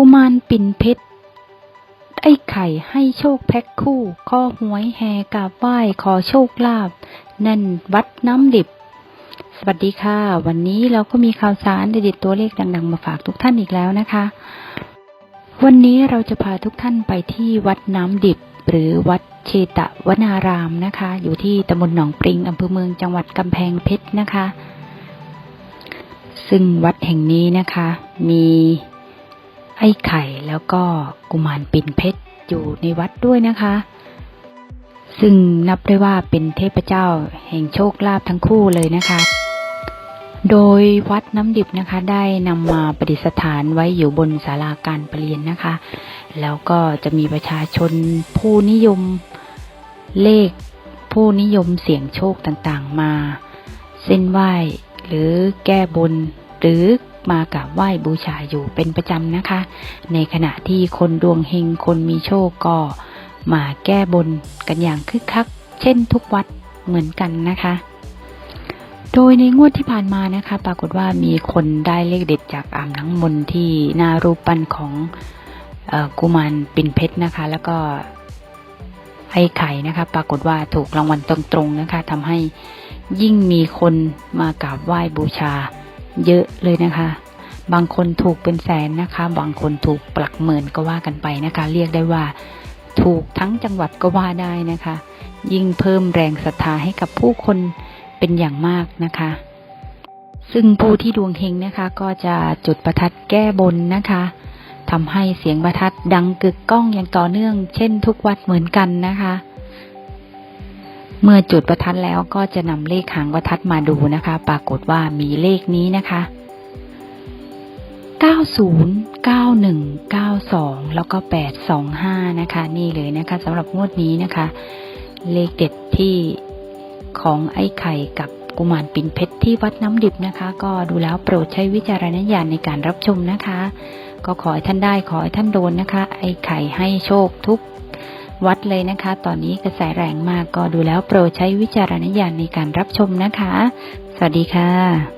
กุมารปิ่นเพชร ไอ้ไข่ให้โชคแพ็คคู่ข้อหวยแห่กราบไหว้ขอโชคลาภแน่นวัดน้ำดิบ สวัสดีค่ะ วันนี้เราก็มีข่าวสารเด็ดตัวเลขดัง ๆ มาฝากทุกท่านอีกแล้วนะคะ วันนี้เราจะพาทุกท่านไปที่วัดน้ำดิบ หรือวัดเชตวนารามนะคะ อยู่ที่ตำบลหนองปริงอำเภอเมืองจังหวัดกำแพงเพชรนะคะ ซึ่งวัดแห่งนี้นะคะ มี ไอ้ไข่แล้วก็กุมารปิ่นเพชรอยู่ในวัดด้วยนะคะ ซึ่งนับได้ว่าเป็นเทพเจ้าแห่งโชคลาภทั้งคู่เลยนะคะ โดยวัดน้ำดิบนะคะได้นำมาประดิษฐานไว้อยู่บนศาลาการประเรียนนะคะ แล้วก็จะมีประชาชนผู้นิยมเลขผู้นิยมเสี่ยงโชคต่างๆมา เส้นไหว้หรือแก้บนหรือ มากราบไหว้บูชาอยู่เป็นประจำนะคะ ในขณะที่คนดวงเฮงคนมีโชคก็มาแก้บนกันอย่างคึกคัก เช่นทุกวัดเหมือนกันนะคะ โดยในงวดที่ผ่านมานะคะ ปรากฏว่ามีคนได้เลขเด็ดจากอ่างน้ำมนต์ที่หนารูปปั้นของกุมารปิ่นเพชรนะคะ แล้วก็ไอ้ไข่นะคะ ปรากฏว่าถูกรางวัลตรงๆนะคะทำให้ยิ่งมีคนมากราบไหว้บูชา เยอะเลยนะคะ บางคนถูกเป็นแสนนะคะ บางคนถูกปลักหมื่นก็ว่ากันไปนะคะ เรียกได้ว่าถูกทั้งจังหวัดก็ว่าได้นะคะ ยิ่งเพิ่มแรงศรัทธาให้กับผู้คนเป็นอย่างมากนะคะ ซึ่งผู้ที่ดวงเฮงนะคะ ก็จะจุดประทัดแก้บนนะคะทำให้เสียงประทัดดังกึกก้องอย่างต่อเนื่อง เช่นทุกวัดเหมือนกันนะคะ เมื่อจุดประทัดแล้วก็จะนำเลขหางประทัดมาดูนะคะ ปรากฏว่ามีเลขนี้นะคะ 90 91 92 แล้วก็ 825 นะคะ นี่เลยนะคะสำหรับงวดนี้นะคะ เลขเด็ดที่ของไอ้ไข่กับกุมารปิ่นเพชรที่วัดน้ำดิบนะคะ ก็ดูแล้วโปรดใช้วิจารณญาณในการรับชมนะคะ ก็ขอให้ท่านได้ขอให้ท่านโดนนะคะ ไอ้ไข่ให้โชคทุก วัดเลยนะคะ ตอนนี้กระแสแรงมากก็ดูแล้วโปรดใช้วิจารณญาณในการรับชมนะคะ สวัสดีค่ะ